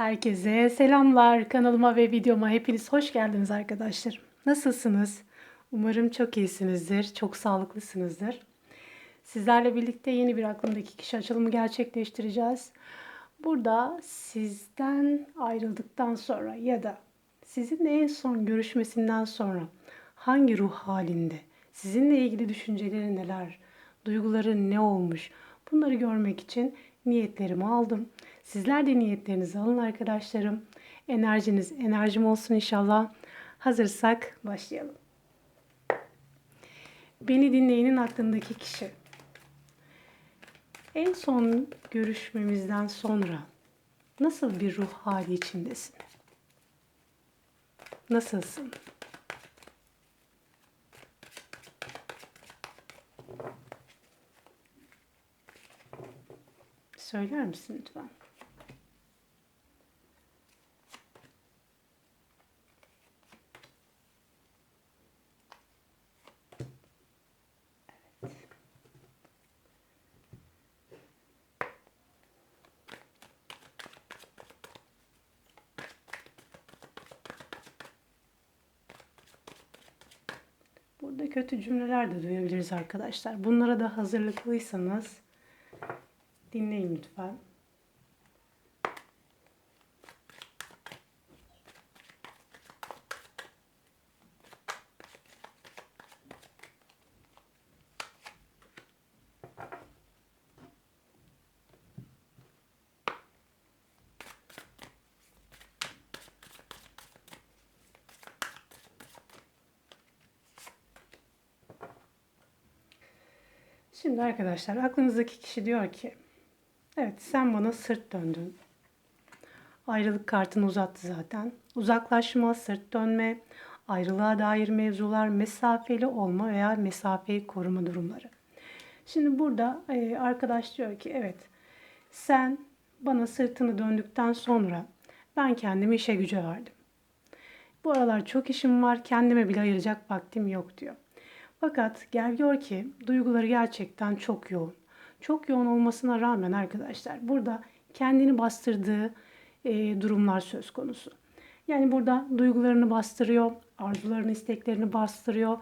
Herkese selamlar. Kanalıma ve videoma hepiniz hoş geldiniz arkadaşlar. Nasılsınız? Umarım çok iyisinizdir, çok sağlıklısınızdır. Sizlerle birlikte yeni bir aklımdaki kişi açılımı gerçekleştireceğiz. Burada sizden ayrıldıktan sonra ya da sizinle en son görüşmesinden sonra hangi ruh halinde, sizinle ilgili düşünceleri neler, duyguları ne olmuş bunları görmek için niyetlerimi aldım. Sizler de niyetlerinizi alın arkadaşlarım. Enerjiniz enerjim olsun inşallah. Hazırsak başlayalım. Beni dinleyenin aklındaki kişi. En son görüşmemizden sonra nasıl bir ruh hali içindesin? Nasılsın? Söyler misin lütfen? Burada kötü cümleler de duyabiliriz arkadaşlar. Bunlara da hazırlıklıysanız dinleyin lütfen. Şimdi arkadaşlar aklınızdaki kişi diyor ki evet sen bana sırt döndün. Ayrılık kartını uzattı zaten. Uzaklaşma, sırt dönme, ayrılığa dair mevzular, mesafeli olma veya mesafeyi koruma durumları. Şimdi burada e, arkadaş diyor ki evet sen bana sırtını döndükten sonra ben kendimi işe güce verdim. Bu aralar çok işim var kendime bile ayıracak vaktim yok diyor. Fakat gel gör ki duyguları gerçekten çok yoğun. Çok yoğun olmasına rağmen arkadaşlar burada kendini bastırdığı e, durumlar söz konusu. Yani burada duygularını bastırıyor, arzularını, isteklerini bastırıyor.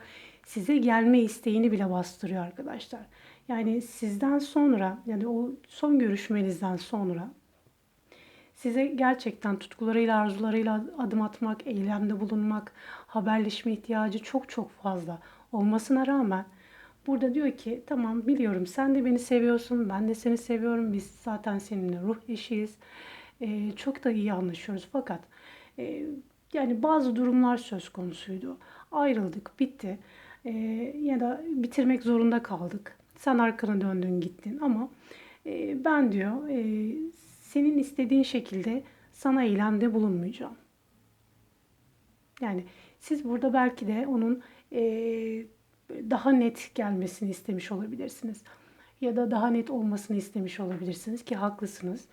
Size gelme isteğini bile bastırıyor arkadaşlar. Yani sizden sonra yani o son görüşmenizden sonra size gerçekten tutkularıyla, arzularıyla adım atmak, eylemde bulunmak, haberleşme ihtiyacı çok çok fazla olmasına rağmen burada diyor ki tamam biliyorum sen de beni seviyorsun, ben de seni seviyorum, biz zaten seninle ruh eşiyiz, ee, çok da iyi anlaşıyoruz fakat e, yani bazı durumlar söz konusuydu. Ayrıldık, bitti ee, ya da bitirmek zorunda kaldık. Sen arkana döndün gittin ama e, ben diyor e, senin istediğin şekilde sana eylemde bulunmayacağım. Yani siz burada belki de onun daha net gelmesini istemiş olabilirsiniz. Ya da daha net olmasını istemiş olabilirsiniz ki haklısınız.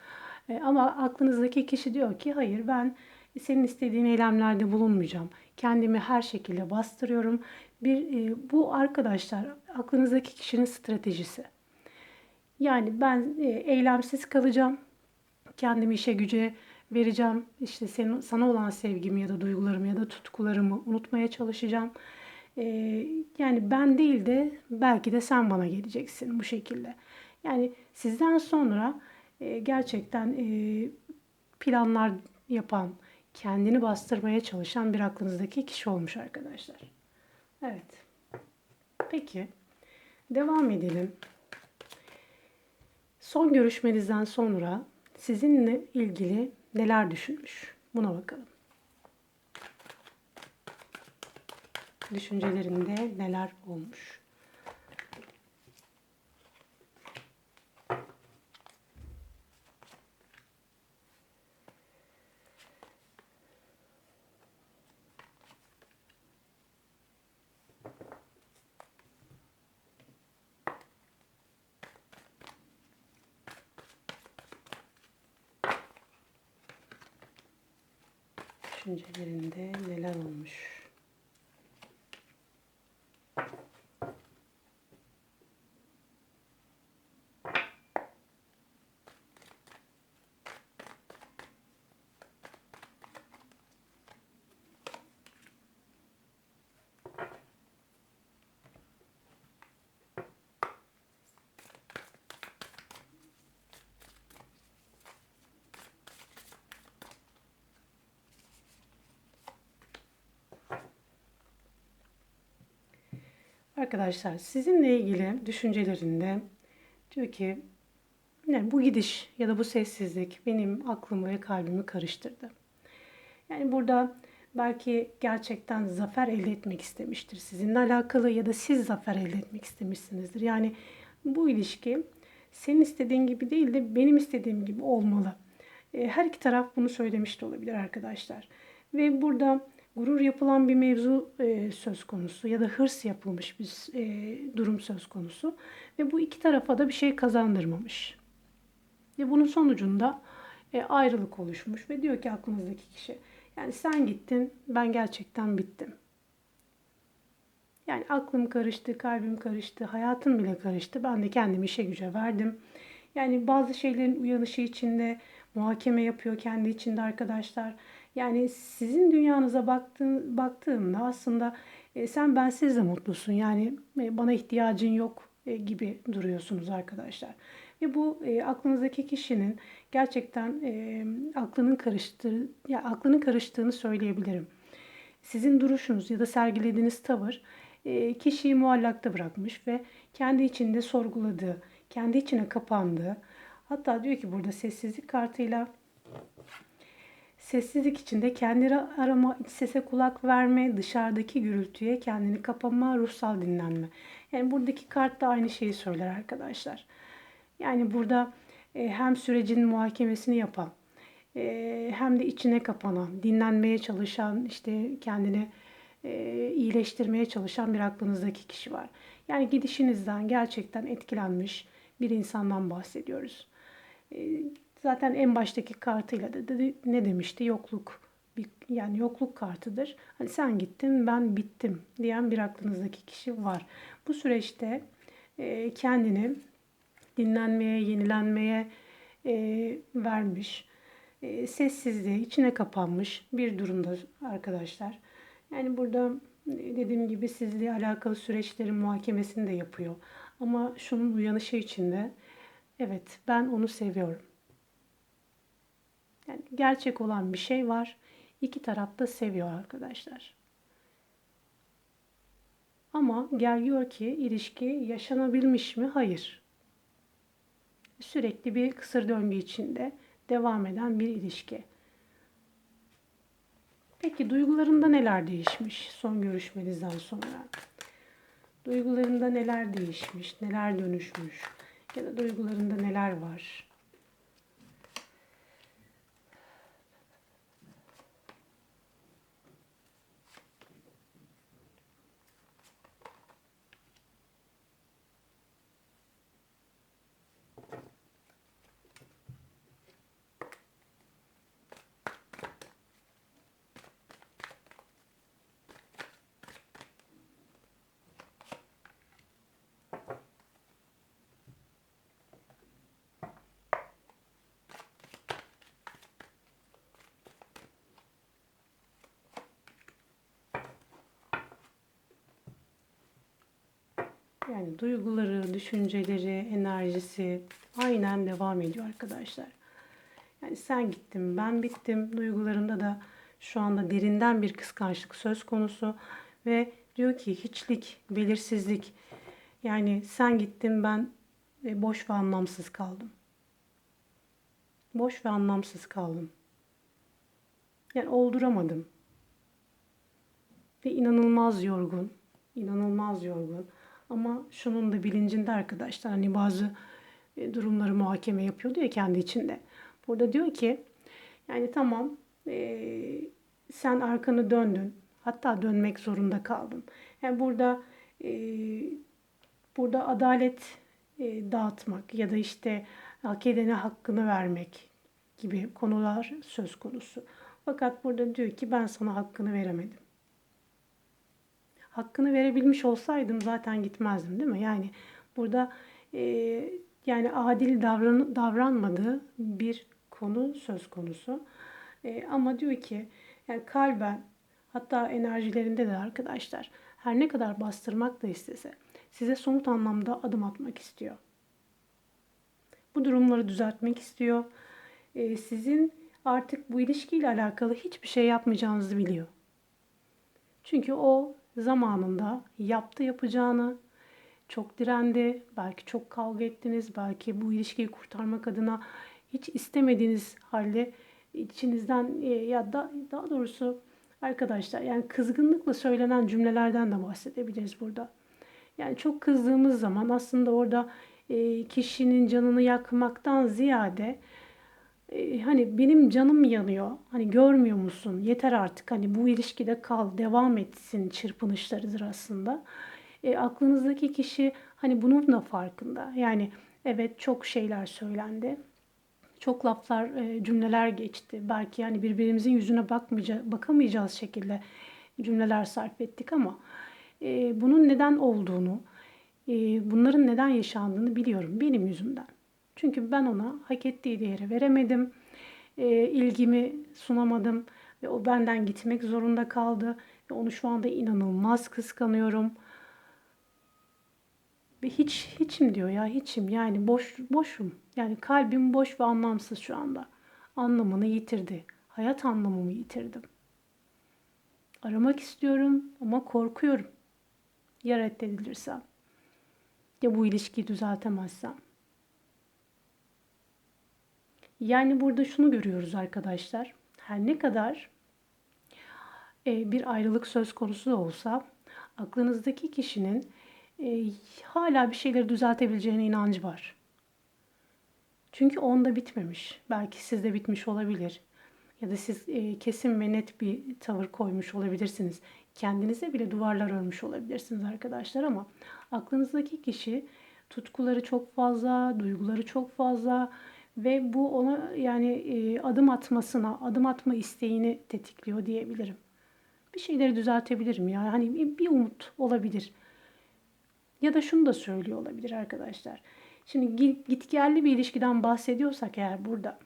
Ama aklınızdaki kişi diyor ki hayır ben senin istediğin eylemlerde bulunmayacağım. Kendimi her şekilde bastırıyorum. Bir bu arkadaşlar aklınızdaki kişinin stratejisi. Yani ben eylemsiz kalacağım. Kendimi işe güce vereceğim. İşte senin, sana olan sevgimi ya da duygularımı ya da tutkularımı unutmaya çalışacağım. Ee, yani ben değil de belki de sen bana geleceksin bu şekilde. Yani sizden sonra e, gerçekten e, planlar yapan, kendini bastırmaya çalışan bir aklınızdaki kişi olmuş arkadaşlar. Evet. Peki. Devam edelim. Son görüşmenizden sonra sizinle ilgili neler düşünmüş? Buna bakalım. Düşüncelerinde neler olmuş? Düşüncelerinde neler olmuş? Arkadaşlar sizinle ilgili düşüncelerinde diyor ki yani bu gidiş ya da bu sessizlik benim aklımı ve kalbimi karıştırdı. Yani burada belki gerçekten zafer elde etmek istemiştir sizinle alakalı ya da siz zafer elde etmek istemişsinizdir. Yani bu ilişki senin istediğin gibi değil de benim istediğim gibi olmalı. E, her iki taraf bunu söylemiş de olabilir arkadaşlar. Ve burada gurur yapılan bir mevzu e, söz konusu ya da hırs yapılmış bir e, durum söz konusu. Ve bu iki tarafa da bir şey kazandırmamış. Ve bunun sonucunda ayrılık oluşmuş ve diyor ki aklınızdaki kişi yani sen gittin ben gerçekten bittim. Yani aklım karıştı, kalbim karıştı, hayatım bile karıştı. Ben de kendimi işe güce verdim. Yani bazı şeylerin uyanışı içinde muhakeme yapıyor kendi içinde arkadaşlar. Yani sizin dünyanıza baktığın, baktığımda aslında e, sen bensiz de mutlusun. Yani e, bana ihtiyacın yok e, gibi duruyorsunuz arkadaşlar. Ve bu e, aklınızdaki kişinin gerçekten e, aklının karıştığı, ya aklının karıştığını söyleyebilirim. Sizin duruşunuz ya da sergilediğiniz tavır e, kişiyi muallakta bırakmış ve kendi içinde sorguladığı, kendi içine kapandığı, hatta diyor ki burada sessizlik kartıyla Sessizlik içinde kendini arama, iç sese kulak verme, dışarıdaki gürültüye kendini kapama, ruhsal dinlenme. Yani buradaki kart da aynı şeyi söyler arkadaşlar. Yani burada e, hem sürecin muhakemesini yapan, e, hem de içine kapanan, dinlenmeye çalışan, işte kendini e, iyileştirmeye çalışan bir aklınızdaki kişi var. Yani gidişinizden gerçekten etkilenmiş bir insandan bahsediyoruz. Zaten en baştaki kartıyla da dedi, ne demişti? Yokluk. Yani yokluk kartıdır. Hani sen gittin ben bittim diyen bir aklınızdaki kişi var. Bu süreçte kendini dinlenmeye, yenilenmeye e, vermiş. E, sessizliğe, içine kapanmış bir durumda arkadaşlar. Yani burada e, dediğim gibi sizle alakalı süreçlerin muhakemesini de yapıyor. Ama şunun uyanışı içinde evet ben onu seviyorum. Yani gerçek olan bir şey var. İki taraf da seviyor arkadaşlar. Ama gel gör ki ilişki yaşanabilmiş mi? Hayır sürekli bir kısır döngü içinde devam eden bir ilişki. Peki duygularında neler değişmiş son görüşmenizden sonra? Duygularında neler değişmiş, neler dönüşmüş ya da duygularında neler var? Yani duyguları, düşünceleri, enerjisi aynen devam ediyor arkadaşlar. Yani sen gittin, ben bittim. Duygularında da şu anda derinden bir kıskançlık söz konusu ve diyor ki hiçlik, belirsizlik. Yani sen gittin, ben e, boş ve anlamsız kaldım. Boş ve anlamsız kaldım. Yani olduramadım. Ve inanılmaz yorgun, inanılmaz yorgun. Ama şunun da bilincinde arkadaşlar hani bazı e, durumları muhakeme yapıyordu ya kendi içinde. Burada diyor ki yani tamam e, sen arkanı döndün. Hatta dönmek zorunda kaldın. Yani burada e, burada adalet e, dağıtmak ya da işte hak edene hakkını vermek gibi konular söz konusu. Fakat burada diyor ki ben sana hakkını veremedim hakkını verebilmiş olsaydım zaten gitmezdim değil mi? Yani burada e, yani adil davran, davranmadığı bir konu söz konusu. E, ama diyor ki yani kalben hatta enerjilerinde de arkadaşlar her ne kadar bastırmak da istese size somut anlamda adım atmak istiyor. Bu durumları düzeltmek istiyor. E, sizin artık bu ilişkiyle alakalı hiçbir şey yapmayacağınızı biliyor. Çünkü o zamanında yaptı yapacağını, çok direndi, belki çok kavga ettiniz, belki bu ilişkiyi kurtarmak adına hiç istemediğiniz halde içinizden e, ya da daha doğrusu arkadaşlar yani kızgınlıkla söylenen cümlelerden de bahsedebiliriz burada. Yani çok kızdığımız zaman aslında orada e, kişinin canını yakmaktan ziyade e, hani benim canım yanıyor. Hani görmüyor musun? Yeter artık. Hani bu ilişkide kal, devam etsin çırpınışlarıdır aslında. E, aklınızdaki kişi hani bunun da farkında. Yani evet çok şeyler söylendi. Çok laflar, e, cümleler geçti. Belki yani birbirimizin yüzüne bakmayacağız, bakamayacağız şekilde cümleler sarf ettik ama e, bunun neden olduğunu, e, bunların neden yaşandığını biliyorum benim yüzümden. Çünkü ben ona hak ettiği değeri veremedim, e, ilgimi sunamadım ve o benden gitmek zorunda kaldı ve onu şu anda inanılmaz kıskanıyorum. Ve hiç hiçim diyor ya hiçim yani boş boşum. Yani kalbim boş ve anlamsız şu anda. Anlamını yitirdi. Hayat anlamımı yitirdim. Aramak istiyorum ama korkuyorum. Ya reddedilirsem? Ya bu ilişkiyi düzeltemezsem? Yani burada şunu görüyoruz arkadaşlar. Her ne kadar e, bir ayrılık söz konusu da olsa aklınızdaki kişinin e, hala bir şeyleri düzeltebileceğine inancı var. Çünkü onda bitmemiş. Belki sizde bitmiş olabilir. Ya da siz e, kesin ve net bir tavır koymuş olabilirsiniz. Kendinize bile duvarlar örmüş olabilirsiniz arkadaşlar ama aklınızdaki kişi tutkuları çok fazla, duyguları çok fazla ve bu ona yani e, adım atmasına, adım atma isteğini tetikliyor diyebilirim. Bir şeyleri düzeltebilirim ya. Hani bir umut olabilir. Ya da şunu da söylüyor olabilir arkadaşlar. Şimdi gitgelli bir ilişkiden bahsediyorsak eğer burada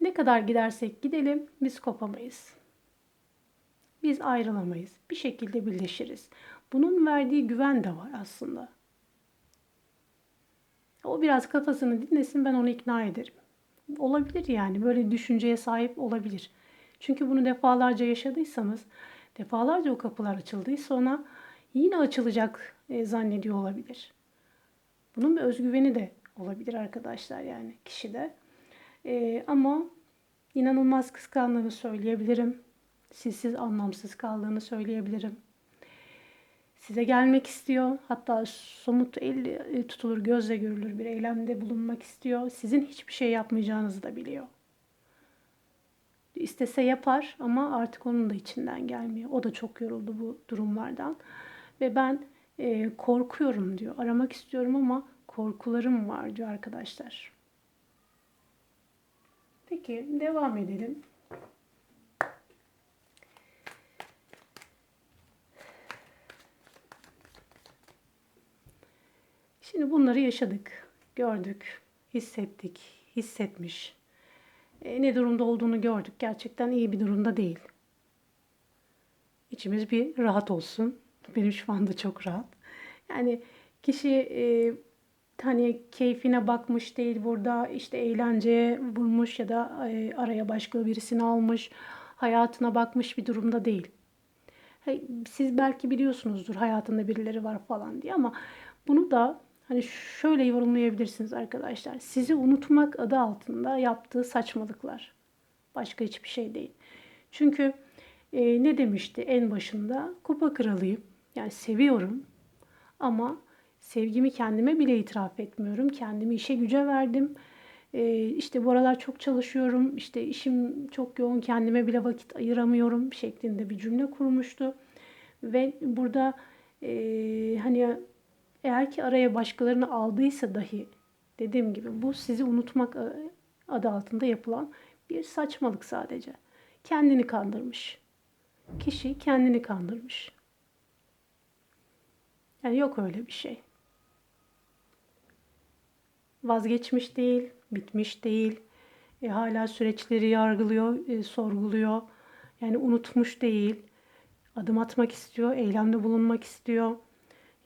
ne kadar gidersek gidelim biz kopamayız. Biz ayrılamayız. Bir şekilde birleşiriz. Bunun verdiği güven de var aslında. O biraz kafasını dinlesin ben onu ikna ederim. Olabilir yani böyle düşünceye sahip olabilir. Çünkü bunu defalarca yaşadıysanız, defalarca o kapılar açıldıysa ona yine açılacak e, zannediyor olabilir. Bunun bir özgüveni de olabilir arkadaşlar yani kişide. E, ama inanılmaz kıskandığını söyleyebilirim. Sizsiz anlamsız kaldığını söyleyebilirim. Size gelmek istiyor. Hatta somut elle tutulur, gözle görülür bir eylemde bulunmak istiyor. Sizin hiçbir şey yapmayacağınızı da biliyor. İstese yapar ama artık onun da içinden gelmiyor. O da çok yoruldu bu durumlardan. Ve ben e, korkuyorum diyor. Aramak istiyorum ama korkularım var diyor arkadaşlar. Peki devam edelim. Şimdi bunları yaşadık, gördük, hissettik, hissetmiş. E, ne durumda olduğunu gördük. Gerçekten iyi bir durumda değil. İçimiz bir rahat olsun. Benim şu anda çok rahat. Yani kişi e, hani keyfine bakmış değil burada işte eğlenceye vurmuş ya da e, araya başka birisini almış hayatına bakmış bir durumda değil. Siz belki biliyorsunuzdur hayatında birileri var falan diye ama bunu da hani şöyle yorumlayabilirsiniz arkadaşlar. Sizi unutmak adı altında yaptığı saçmalıklar. Başka hiçbir şey değil. Çünkü e, ne demişti en başında? Kupa kralıyım. Yani seviyorum ama sevgimi kendime bile itiraf etmiyorum. Kendimi işe güce verdim. Ee, işte bu aralar çok çalışıyorum. İşte işim çok yoğun. Kendime bile vakit ayıramıyorum şeklinde bir cümle kurmuştu. Ve burada e, hani eğer ki araya başkalarını aldıysa dahi dediğim gibi bu sizi unutmak adı altında yapılan bir saçmalık sadece. Kendini kandırmış. Kişi kendini kandırmış. Yani yok öyle bir şey. Vazgeçmiş değil, bitmiş değil. E, hala süreçleri yargılıyor, e, sorguluyor. Yani unutmuş değil. Adım atmak istiyor, eylemde bulunmak istiyor.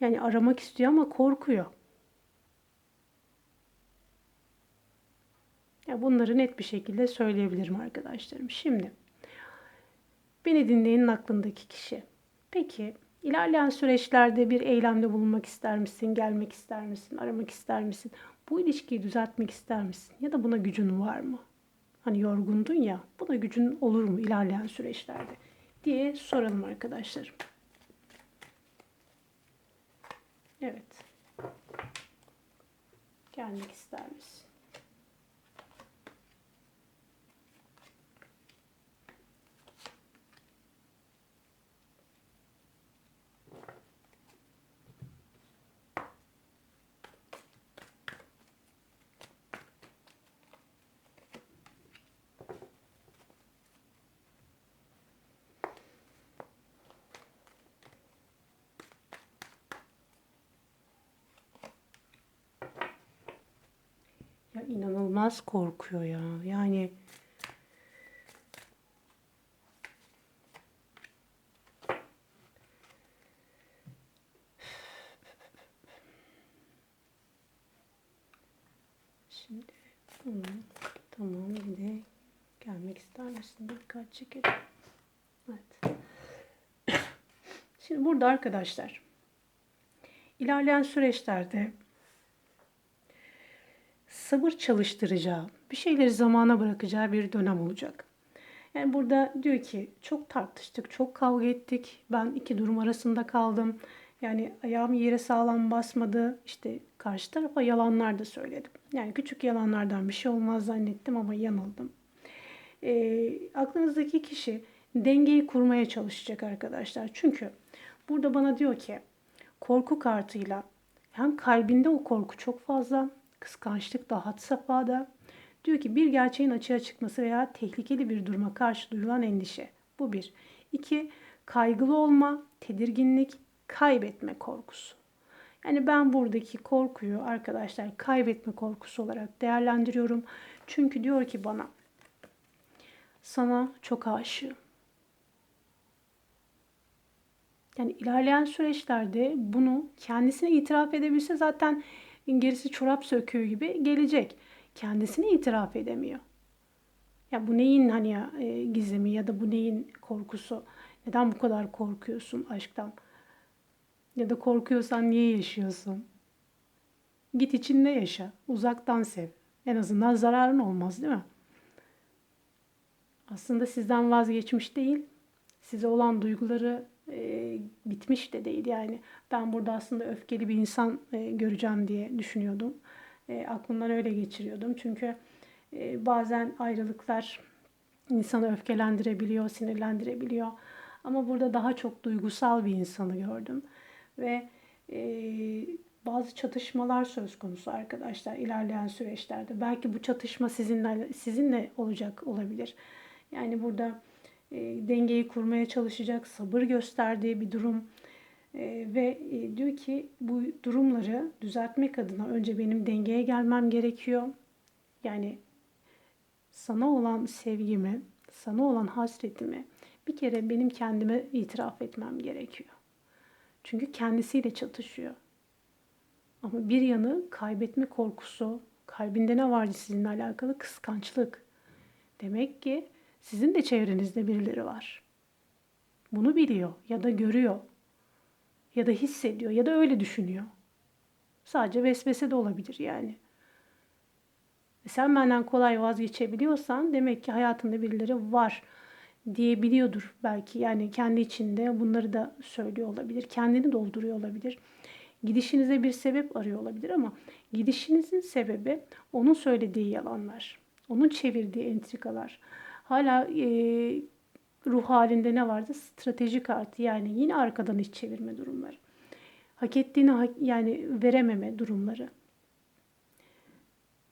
Yani aramak istiyor ama korkuyor. Ya bunları net bir şekilde söyleyebilirim arkadaşlarım. Şimdi beni dinleyenin aklındaki kişi. Peki ilerleyen süreçlerde bir eylemde bulunmak ister misin? Gelmek ister misin? Aramak ister misin? Bu ilişkiyi düzeltmek ister misin? Ya da buna gücün var mı? Hani yorgundun ya, buna gücün olur mu ilerleyen süreçlerde? diye soralım arkadaşlarım. Evet. Gelmek ister misin? Ya inanılmaz korkuyor ya. Yani Şimdi bunu tamam bir de gelmek ister misin? Dikkat çekelim. Evet. Şimdi burada arkadaşlar ilerleyen süreçlerde sabır çalıştıracağı, bir şeyleri zamana bırakacağı bir dönem olacak. Yani burada diyor ki çok tartıştık, çok kavga ettik. Ben iki durum arasında kaldım. Yani ayağım yere sağlam basmadı. İşte karşı tarafa yalanlar da söyledim. Yani küçük yalanlardan bir şey olmaz zannettim ama yanıldım. E, aklınızdaki kişi dengeyi kurmaya çalışacak arkadaşlar. Çünkü burada bana diyor ki korku kartıyla hem kalbinde o korku çok fazla kıskançlık da had safhada. Diyor ki bir gerçeğin açığa çıkması veya tehlikeli bir duruma karşı duyulan endişe. Bu bir. İki, kaygılı olma, tedirginlik, kaybetme korkusu. Yani ben buradaki korkuyu arkadaşlar kaybetme korkusu olarak değerlendiriyorum. Çünkü diyor ki bana sana çok aşığım. Yani ilerleyen süreçlerde bunu kendisine itiraf edebilse zaten gerisi çorap söküğü gibi gelecek. Kendisini itiraf edemiyor. Ya bu neyin hani ya, e, gizemi ya da bu neyin korkusu? Neden bu kadar korkuyorsun aşktan? Ya da korkuyorsan niye yaşıyorsun? Git içinde yaşa. Uzaktan sev. En azından zararın olmaz değil mi? Aslında sizden vazgeçmiş değil. Size olan duyguları e, bitmiş de değil. Yani ben burada aslında öfkeli bir insan e, göreceğim diye düşünüyordum. E, aklımdan öyle geçiriyordum. Çünkü e, bazen ayrılıklar insanı öfkelendirebiliyor, sinirlendirebiliyor. Ama burada daha çok duygusal bir insanı gördüm. Ve e, bazı çatışmalar söz konusu arkadaşlar ilerleyen süreçlerde. Belki bu çatışma sizinle sizinle olacak olabilir. Yani burada e, dengeyi kurmaya çalışacak, sabır gösterdiği bir durum e, ve e, diyor ki bu durumları düzeltmek adına önce benim dengeye gelmem gerekiyor. Yani sana olan sevgimi, sana olan hasretimi bir kere benim kendime itiraf etmem gerekiyor. Çünkü kendisiyle çatışıyor. Ama bir yanı kaybetme korkusu, kalbinde ne vardı sizinle alakalı kıskançlık. Demek ki sizin de çevrenizde birileri var. Bunu biliyor ya da görüyor ya da hissediyor ya da öyle düşünüyor. Sadece vesvese de olabilir yani. E sen benden kolay vazgeçebiliyorsan demek ki hayatında birileri var diyebiliyordur belki. Yani kendi içinde bunları da söylüyor olabilir. Kendini dolduruyor olabilir. Gidişinize bir sebep arıyor olabilir ama gidişinizin sebebi onun söylediği yalanlar. Onun çevirdiği entrikalar hala e, ruh halinde ne vardı? Strateji kartı yani yine arkadan iç çevirme durumları. Hak ettiğini yani verememe durumları.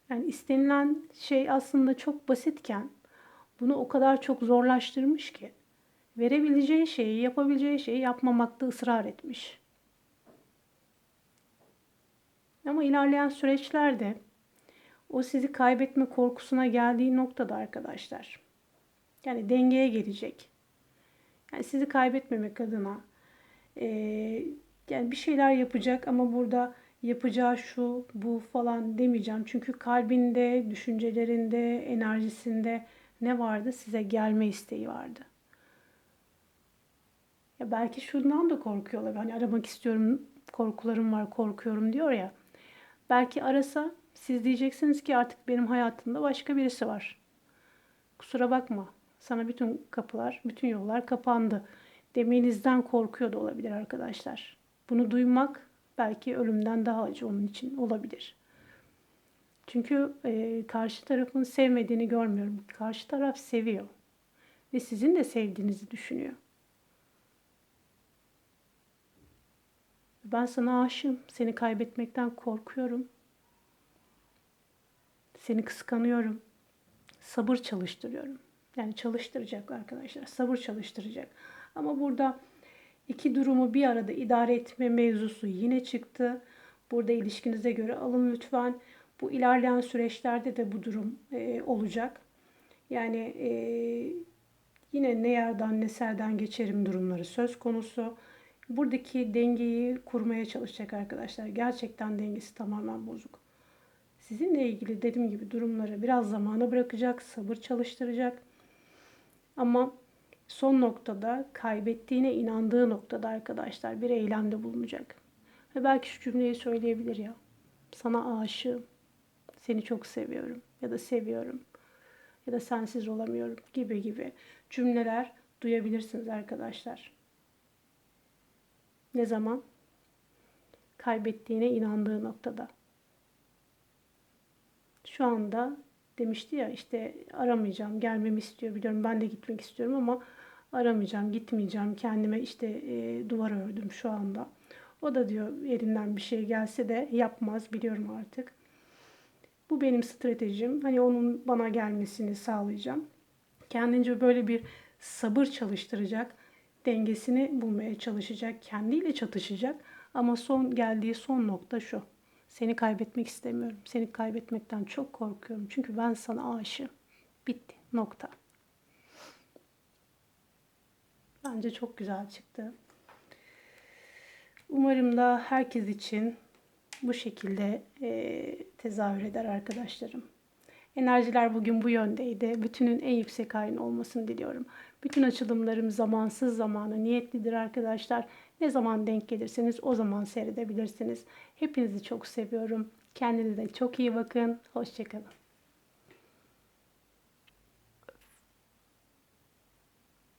Yani istenilen şey aslında çok basitken bunu o kadar çok zorlaştırmış ki verebileceği şeyi, yapabileceği şeyi yapmamakta ısrar etmiş. Ama ilerleyen süreçlerde o sizi kaybetme korkusuna geldiği noktada arkadaşlar yani dengeye gelecek. Yani sizi kaybetmemek adına e, yani bir şeyler yapacak ama burada yapacağı şu bu falan demeyeceğim. Çünkü kalbinde, düşüncelerinde, enerjisinde ne vardı? Size gelme isteği vardı. Ya belki şundan da korkuyor olabilir. Hani aramak istiyorum, korkularım var, korkuyorum diyor ya. Belki arasa siz diyeceksiniz ki artık benim hayatımda başka birisi var. Kusura bakma. Sana bütün kapılar, bütün yollar kapandı. Demenizden korkuyor da olabilir arkadaşlar. Bunu duymak belki ölümden daha acı onun için olabilir. Çünkü e, karşı tarafın sevmediğini görmüyorum. Karşı taraf seviyor. Ve sizin de sevdiğinizi düşünüyor. Ben sana aşığım. Seni kaybetmekten korkuyorum. Seni kıskanıyorum. Sabır çalıştırıyorum. Yani çalıştıracak arkadaşlar. Sabır çalıştıracak. Ama burada iki durumu bir arada idare etme mevzusu yine çıktı. Burada ilişkinize göre alın lütfen. Bu ilerleyen süreçlerde de bu durum e, olacak. Yani e, yine ne yerden ne serden geçerim durumları söz konusu. Buradaki dengeyi kurmaya çalışacak arkadaşlar. Gerçekten dengesi tamamen bozuk. Sizinle ilgili dediğim gibi durumları biraz zamana bırakacak, sabır çalıştıracak. Ama son noktada kaybettiğine inandığı noktada arkadaşlar bir eylemde bulunacak. Ve belki şu cümleyi söyleyebilir ya. Sana aşığım. Seni çok seviyorum ya da seviyorum ya da sensiz olamıyorum gibi gibi cümleler duyabilirsiniz arkadaşlar. Ne zaman? Kaybettiğine inandığı noktada. Şu anda demişti ya işte aramayacağım, gelmemi istiyor biliyorum ben de gitmek istiyorum ama aramayacağım, gitmeyeceğim. Kendime işte e, duvar ördüm şu anda. O da diyor elinden bir şey gelse de yapmaz biliyorum artık. Bu benim stratejim. Hani onun bana gelmesini sağlayacağım. Kendince böyle bir sabır çalıştıracak, dengesini bulmaya çalışacak, kendiyle çatışacak. Ama son geldiği son nokta şu. Seni kaybetmek istemiyorum. Seni kaybetmekten çok korkuyorum. Çünkü ben sana aşığım. Bitti. Nokta. Bence çok güzel çıktı. Umarım da herkes için bu şekilde e, tezahür eder arkadaşlarım. Enerjiler bugün bu yöndeydi. Bütünün en yüksek halini olmasını diliyorum. Bütün açılımlarım zamansız zamanı niyetlidir arkadaşlar. Ne zaman denk gelirseniz o zaman seyredebilirsiniz. Hepinizi çok seviyorum. Kendinize çok iyi bakın. Hoşçakalın.